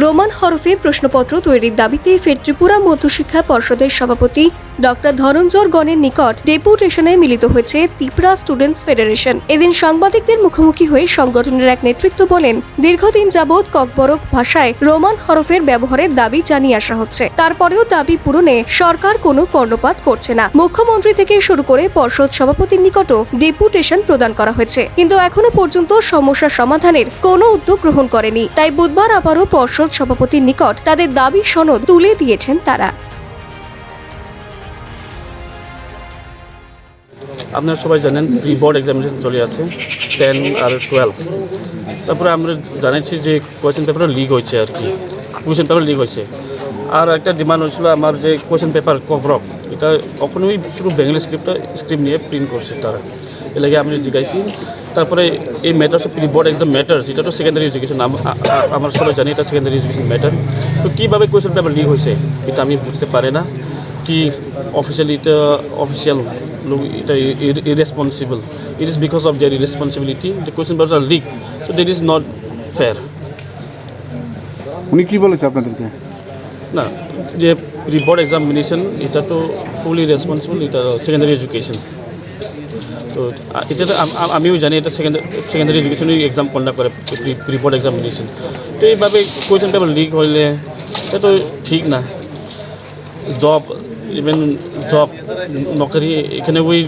Roman হরফে প্রশ্নপত্র তৈরির দাবিতে ফের ত্রিপুরা মধ্যশিক্ষা পর্ষদের সভাপতি ডক্টর ধরঞ্জর গণের নিকট ডেপুটেশনে মিলিত হয়েছে ত্রিপুরা স্টুডেন্টস ফেডারেশন। এদিন সাংবাদিকদের মুখোমুখি হয়ে সংগঠনের এক নেতৃত্ব বলেন, দীর্ঘদিন যাবৎ ককবরক ভাষায় রোমান হরফের ব্যবহারের দাবি জানিয়ে আসা হচ্ছে। তারপরেও দাবি পূরণে সরকার কোনো কর্ণপাত করছে না। মুখ্যমন্ত্রী থেকে শুরু করে পর্ষদ সভাপতির নিকটও ডেপুটেশন প্রদান করা হয়েছে। কিন্তু এখনও পর্যন্ত সমস্যা সমাধানের কোনো উদ্যোগ গ্রহণ করেনি। তাই বুধবার আবারও পর্ষদ সভাপতির নিকট তাদের দাবি সনদ তুলে দিয়েছেন তারা। আপনারা সবাই জানেন প্রি বোর্ড এক্সামিনেশন চলে আছে টেন আর টুয়েলভ তারপরে আমরা জানাচ্ছি যে কোয়েশ্চেন পেপার লিক হয়েছে আর কি। কোয়েশ্চেন পেপার লিক হয়েছে। আর একটা ডিমান্ড হয়েছিল আমার যে কোয়েশ্চেন পেপার কভরক এটা কখনোই শুধু বেঙ্গলি স্ক্রিপ্টটা স্ক্রিপ্ট নিয়ে প্রিন্ট করছে তারা। লাগে আমি জিজ্ঞাসি। তারপরে এই matters pre board exam matters এটা তো সেকেন্ডারি এডুকেশন আমরা সবাই জানি এটা সেকেন্ডারি এডুকেশন ম্যাটার তো কীভাবে কোয়েশ্চেন পেপার লিক হয়েছে এটা আমি বুঝতে পারি না। কি অফিসিয়ালি এটা অফিসিয়াল লোক এটা irresponsible it is because of their irresponsibility the question paper are leak so that is not fair উনি কি বলেছে আপনাদেরকে? না যে রিবোর্ড এক্সামিনেশন এটা তো ফুলি রেসপন্সিবল এটা সেকেন্ডারি এডুকেশন তো, এটা তো আম- আম- আমিও জানি এটা সেকেন্ডারি সেকেন্ডারি এডুকেশনই এক্সাম কন্ডাক্ট করে রিবোর্ড এক্সামিনেশন তো এইভাবে কোয়েশ্চেন পেপার লিক হইলে এটা তো ঠিক না। জব ইভেন জব নকরি, এখানে ওই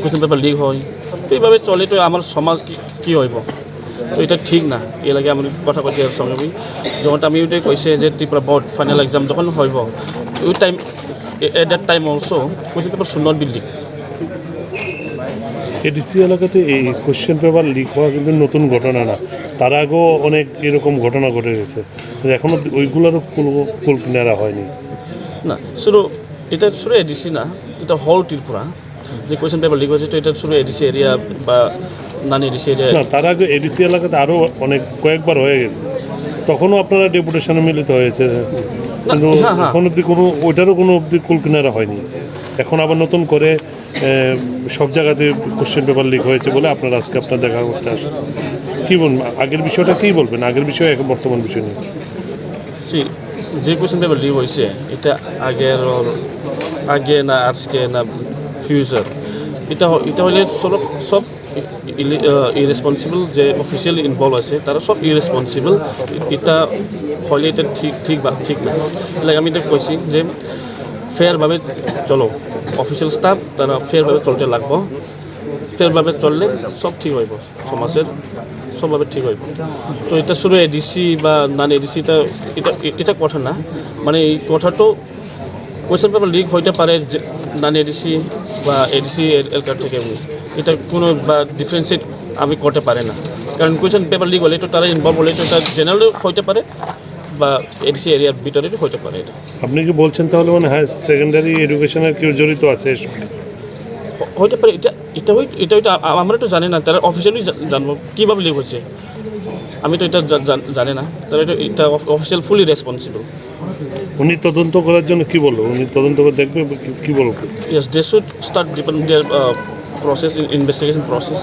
কোয়েশ্চেন পেপার লিক হয়। তো এইভাবে চলে, তো আমার সমাজ কি হইব? তো এটা ঠিক না। এর লাগে আমি কথা কৈছে ইয়াৰ সঙ্গে যখন আমি ওইটাই কৈছে যে ত্রিপুরা বোর্ড ফাইনাল এক্সাম যখন হইব, ওই time at that time also question paper should not be leak ADC এলাকাতে এই কোশ্চেন পেপার লিক হওয়া কিন্তু নতুন ঘটনা না। তার আগেও অনেক এরকম ঘটনা ঘটে গেছে। এখনও ওইগুলোরও কুল কুল কিনারা হয়নি। না শুধু এটা শুধু এডিসি না এটা হল ত্রিপুরা। যে কোয়েশ্চেন পেপার লিক হয়েছে তো এটা শুধু এডিসি এরিয়া বা নান এডিসি এরিয়া না তার আগে এডিসি এলাকাতে আরও অনেক কয়েকবার হয়ে গেছে। তখনও আপনারা ডেপুটেশনে মিলিত হয়েছে। কিন্তু হ্যাঁ, হ্যাঁ। এখন অব্দি কোনো ওইটারও কোনো অব্দি কুল কিনারা হয়নি। এখন আবার নতুন করে সব জায়গাতে কোশ্চেন পেপার লিক হয়েছে বলে আপনারা আজকে আপনার দেখা করতে আসেন। কী বলবেন আগের বিষয়টা কী বলবেন? আগের বিষয় এখন বর্তমান বিষয় সি যে কোয়েশ্চেন পেপার লিক হয়েছে, এটা আগের, আগে না আজকে না ফিউচার এটা এটা হলে সব সব ইরেসপন্সিবল যে অফিসিয়ালি ইনভলভ আছে, তারা সব ইরেসপন্সিবল এটা হলে এটা ঠিক ঠিক ঠিক না। লাইক আমি এটা কৈছি যে ফেয়ারভাবে চলো অফিসিয়াল স্টাফ তারা ফেয়ারভাবে চলতে লাগবো। ফেয়ারভাবে চললে সব ঠিক হইব, সমাজের সবভাবে ঠিক হইব। তো এটা শুধু এডিসি বা নন এডিসি এটা এটা এটা কথা না। মানে এই কথাটো কোয়েশ্চেন পেপার লিক হইতে পারে নন এডিসি বা এডিসি এলকার থেকে এটা কোনো বা ডিফারেন্সিয়েট আমি করতে পারে না। কারণ কোয়েশ্চেন পেপার লিক হলে তো তারা ইনভলভ হলে তো এটা জেনারেলও হইতে পারে। বা এডিসি এরিয়ার ভিতরেও হইতে পারে এটা। আপনি কি বলছেন তাহলে মানে হ্যাঁ সেকেন্ডারি এডুকেশনের কেউ জড়িত আছে? হইতে পারে এটা এটা হই এটা হইতে আমরা তো জানি না তারা অফিসিয়ালি জানব কীভাবে লিক হচ্ছে? আমি তো এটা জানি না তারা এটা এটা অফিসিয়াল ফুলি রেসপন্সিবল উনি তদন্ত করার জন্য কি বলব উনি তদন্ত করে দেখবে কি- বলব? Yes, they should start deepen their process investigation process.